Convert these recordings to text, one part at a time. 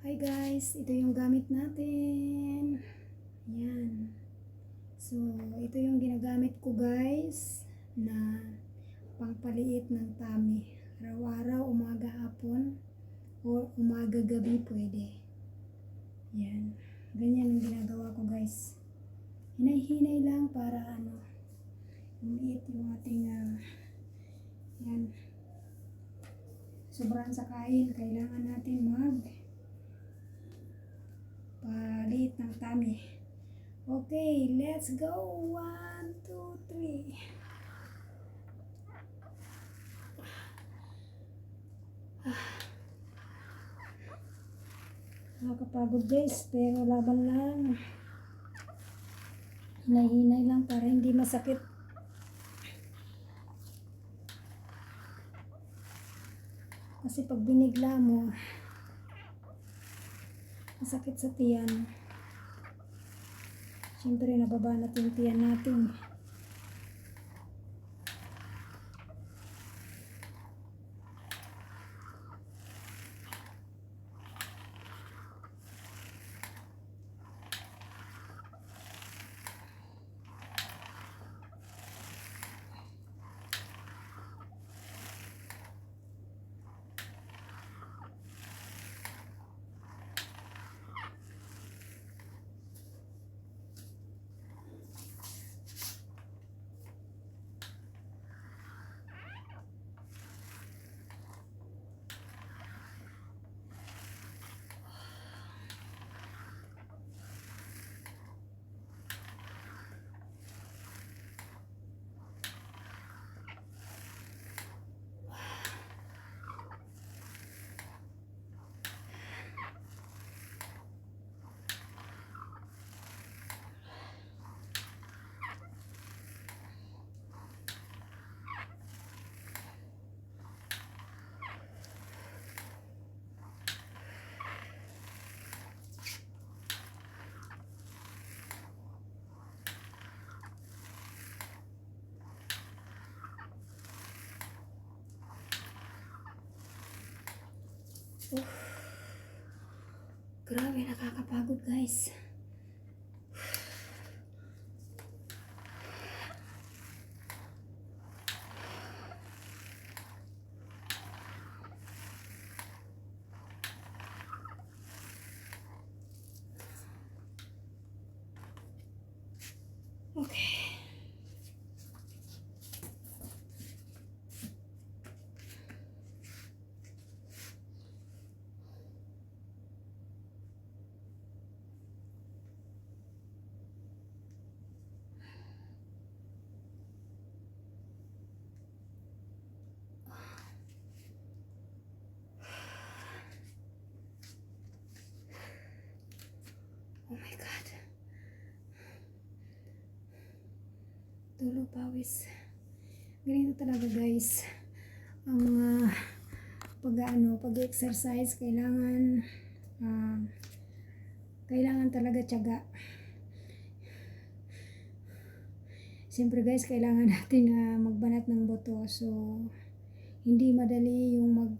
Hi guys, ito yung gamit natin. Yan. So, ito yung ginagamit ko guys na pangpaliit ng tummy. Araw-araw, umaga, hapon, o umaga, gabi pwede. Yan. Ganyan ang ginagawa ko guys. Hinay-hinay lang para ano, umiit yung ating ah, yan. Sobrang sa kain, kailangan natin mag palit ng tummy. Okay, let's go. One, two, three. Nakakapagod guys, pero laban lang. Hinay-hinay lang para hindi masakit. Kasi pag binigla mo, masakit sa tiyan. Siyempre, nababanat yung tiyan natin. Grabe, nakakapagod guys. Okay. Oh my God. Tulo pawis. Ganito talaga guys. Ang ah, pag ano, pag-exercise kailangan ah, kailangan talaga tiyaga. Siyempre guys, kailangan natin na magbanat ng buto. So, hindi madali yung mag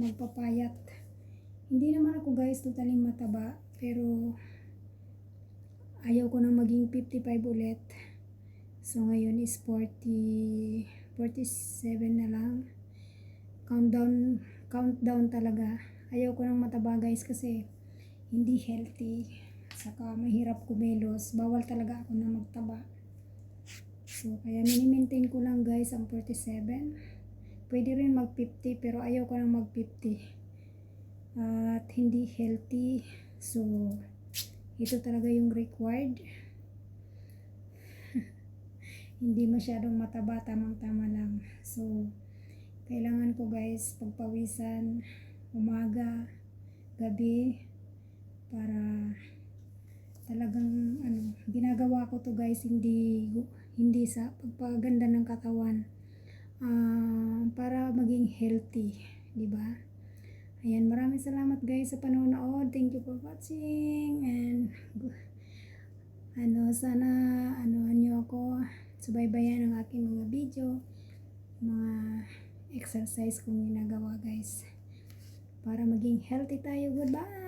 magpapayat. Hindi naman ako guys totaling mataba. Pero, ayaw ko na maging 55 ulit. So, ngayon is 40, 47 na lang. Countdown, countdown talaga. Ayaw ko nang mataba guys kasi hindi healthy. Saka mahirap kumilos. Bawal talaga ako na magtaba. So, kaya mini-maintain ko lang guys ang 47. Pwede rin mag 50 pero ayaw ko nang mag 50. At hindi healthy. So, ito talaga yung required. hindi masyadong mataba, tamang-tama lang. So, kailangan ko guys pagpawisan umaga, gabi para talagang ano, ginagawa ko to guys hindi hindi sa pagpaganda ng katawan ah, para maging healthy, di ba? Ayan, maraming salamat guys sa panonood. Thank you for watching and ano, sana anuhan niyo ako subaybayan ang aking mga video, mga exercise kong ginagawa guys para maging healthy tayo. Goodbye!